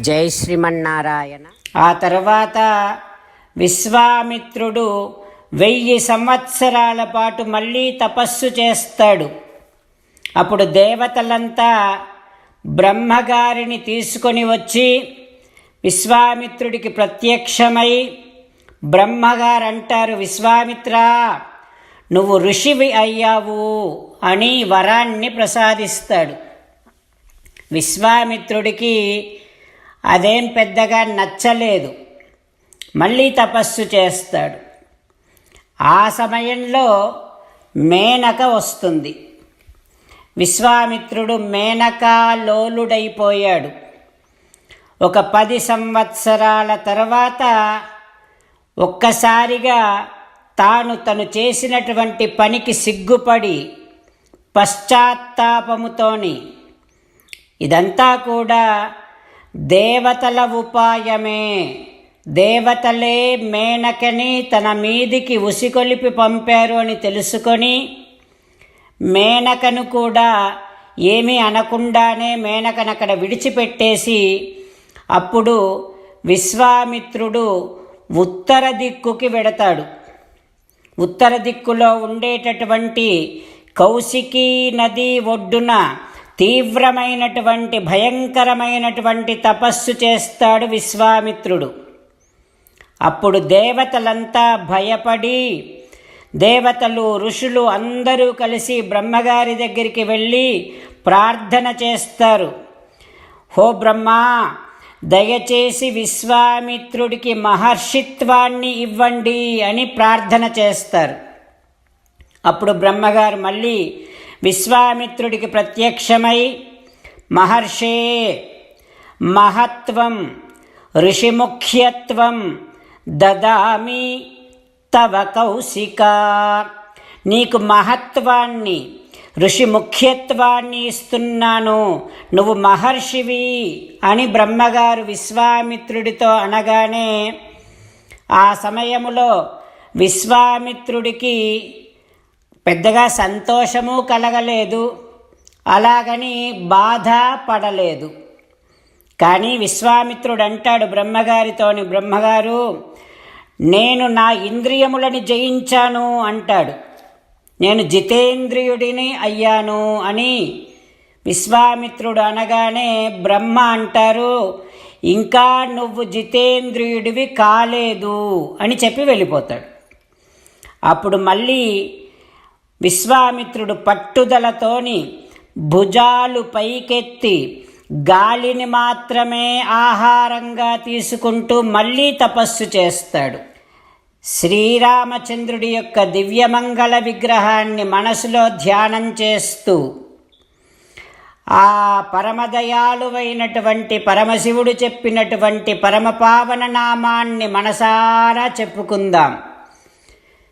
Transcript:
జై శ్రీమన్నారాయణ. ఆ తర్వాత విశ్వామిత్రుడు వెయ్యి సంవత్సరాల పాటు మళ్ళీ తపస్సు చేస్తాడు. అప్పుడు దేవతలంతా బ్రహ్మగారిని తీసుకొని వచ్చి విశ్వామిత్రుడికి ప్రత్యక్షమై బ్రహ్మగారు అంటారు విశ్వామిత్ర నువ్వు ఋషివి అయ్యావు అని వరాన్ని ప్రసాదిస్తాడు. విశ్వామిత్రుడికి అదేం పెద్దగా నచ్చలేదు. మళ్ళీ తపస్సు చేస్తాడు. ఆ సమయంలో మేనక వస్తుంది. విశ్వామిత్రుడు మేనకాలోలుడైపోయాడు ఒక పది సంవత్సరాల తర్వాత ఒక్కసారిగా తాను తను చేసినటువంటి పనికి సిగ్గుపడి పశ్చాత్తాపముతోని ఇదంతా కూడా దేవతల ఉపాయమే. దేవతలే మేనకని తన మీదికి ఉసికొలిపి పంపారు అని తెలుసుకొని మేనకను కూడా ఏమీ అనకుండానే మేనకను అక్కడ విడిచిపెట్టేసి అప్పుడు విశ్వామిత్రుడు ఉత్తర దిక్కుకి వెడతాడు. ఉత్తర దిక్కులో ఉండేటటువంటి కౌశికీ నది ఒడ్డున తీవ్రమైనటువంటి భయంకరమైనటువంటి తపస్సు చేస్తాడు విశ్వామిత్రుడు. అప్పుడు దేవతలంతా భయపడి దేవతలు ఋషులు అందరూ కలిసి బ్రహ్మగారి దగ్గరికి వెళ్ళి ప్రార్థన చేస్తారు. హో బ్రహ్మా దయచేసి విశ్వామిత్రుడికి మహర్షిత్వాన్ని ఇవ్వండి అని ప్రార్థన చేస్తారు. అప్పుడు బ్రహ్మగారు మళ్ళీ విశ్వామిత్రుడికి ప్రత్యక్షమై మహర్షే మహత్వం ఋషిముఖ్యత్వం దదామి తవ కౌశిక. నీకు మహత్వాన్ని ఋషి ముఖ్యత్వాన్ని ఇస్తున్నాను. నువ్వు మహర్షివి అని బ్రహ్మగారు విశ్వామిత్రుడితో అనగానే ఆ సమయములో విశ్వామిత్రుడికి పెద్దగా సంతోషము కలగలేదు అలాగని బాధ పడలేదు. కానీ విశ్వామిత్రుడు అంటాడు బ్రహ్మగారితోని బ్రహ్మగారు నేను నా ఇంద్రియములని జయించాను అంటాడు. నేను జితేంద్రియుడిని అయ్యాను అని విశ్వామిత్రుడు అనగానే బ్రహ్మ అంటారు ఇంకా నువ్వు జితేంద్రియుడివి కాలేదు అని చెప్పి వెళ్ళిపోతాడు. అప్పుడు మళ్ళీ విశ్వామిత్రుడు పట్టుదలతోని భుజాలు పైకెత్తి గాలిని మాత్రమే ఆహారంగా తీసుకుంటూ మళ్ళీ తపస్సు చేస్తాడు. శ్రీరామచంద్రుడి యొక్క దివ్యమంగళ విగ్రహాన్ని మనసులో ధ్యానం చేస్తూ ఆ పరమదయాలువైనటువంటి పరమశివుడు చెప్పినటువంటి పరమపావన నామాన్ని మనసారా చెప్పుకుందాం.